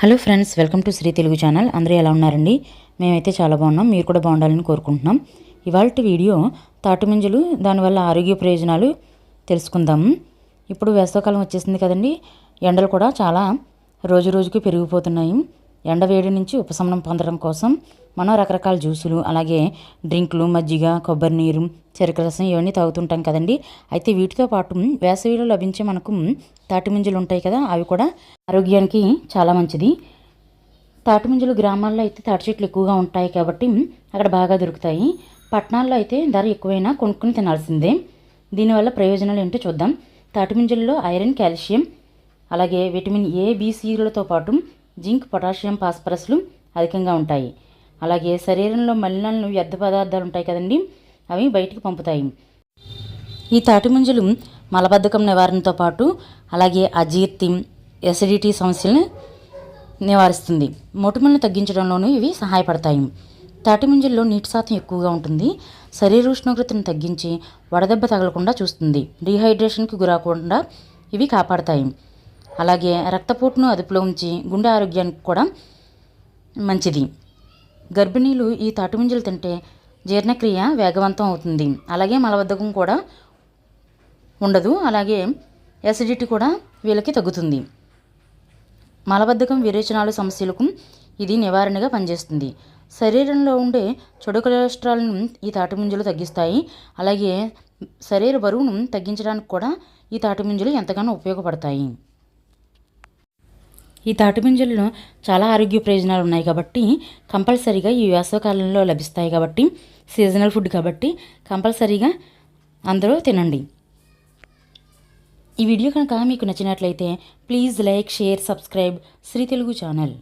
Hello friends welcome to Shri Telugu channel. అందరూ ఎలా ఉన్నారండి? మేమైతే చాలా బాగున్నాం. మీరు కూడా బాగుండాలని కోరుకుంటున్నాం. ఇవాళ వీడియో తాటిమింజలు దానివల్ల ఆరోగ్య ప్రయోజనాలు తెలుసుకుందాం. ఇప్పుడు వేసవకాలం వచ్చేసింది కదండి. ఎండలు కూడా చాలా రోజు రోజుకి పెరిగిపోతున్నాయి. ఎండ వేడి నుంచి ఉపశమనం పొందడం కోసం మనం రకరకాల జ్యూసులు అలాగే డ్రింకులు మజ్జిగ కొబ్బరి నీరు చెరుకు రసం ఇవన్నీ తాగుతుంటాం కదండి. అయితే వీటితో పాటు వేసవిలో లభించే మనకు తాటిమింజలు ఉంటాయి కదా అవి కూడా ఆరోగ్యానికి చాలా మంచిది. తాటిమింజలు గ్రామాల్లో అయితే తాటి చెట్లు ఎక్కువగా ఉంటాయి కాబట్టి అక్కడ బాగా దొరుకుతాయి. పట్టణాల్లో అయితే ధర ఎక్కువైనా కొనుక్కుని తినాల్సిందే. దీనివల్ల ప్రయోజనాలు ఏంటో చూద్దాం. తాటిమింజల్లో ఐరన్ కాల్షియం అలాగే విటమిన్ ఏ బీసీలతో పాటు జింక్ పొటాషియం ఫాస్ఫరస్లు అధికంగా ఉంటాయి. అలాగే శరీరంలో మలినాలను వ్యర్థ పదార్థాలు ఉంటాయి కదండి అవి బయటికి పంపుతాయి. ఈ తాటి ముంజలు మలబద్ధకం నివారణతో పాటు అలాగే అజీర్తి ఎసిడిటీ సమస్యలను నివారిస్తుంది. మొటిమలను తగ్గించడంలోనూ ఇవి సహాయపడతాయి. తాటి ముంజల్లో నీటి శాతం ఎక్కువగా ఉంటుంది. శరీర ఉష్ణోగ్రతను తగ్గించి వడదెబ్బ తగలకుండా చూస్తుంది. డీహైడ్రేషన్కి గురాకుండా ఇవి కాపాడతాయి. అలాగే రక్తపోటును అదుపులో ఉంచి గుండె ఆరోగ్యానికి కూడా మంచిది. గర్భిణీలు ఈ తాటిముంజలు తింటే జీర్ణక్రియ వేగవంతం అవుతుంది. అలాగే మలబద్ధకం కూడా ఉండదు. అలాగే యాసిడిటీ కూడా వీళ్ళకి తగ్గుతుంది. మలబద్ధకం విరేచనాలు సమస్యలకు ఇది నివారణగా పనిచేస్తుంది. శరీరంలో ఉండే చెడు కొలెస్ట్రాల్ను ఈ తాటిముంజలు తగ్గిస్తాయి. అలాగే శరీర బరువును తగ్గించడానికి కూడా ఈ తాటిముంజలు ఎంతగానో ఉపయోగపడతాయి. ఈ తాటిపింజల్లో చాలా ఆరోగ్య ప్రయోజనాలు ఉన్నాయి కాబట్టి కంపల్సరీగా ఈ వేసవకాలంలో లభిస్తాయి కాబట్టి సీజనల్ ఫుడ్ కాబట్టి కంపల్సరీగా అందరూ తినండి. ఈ వీడియో కనుక మీకు నచ్చినట్లయితే please like share subscribe Shri Telugu channel.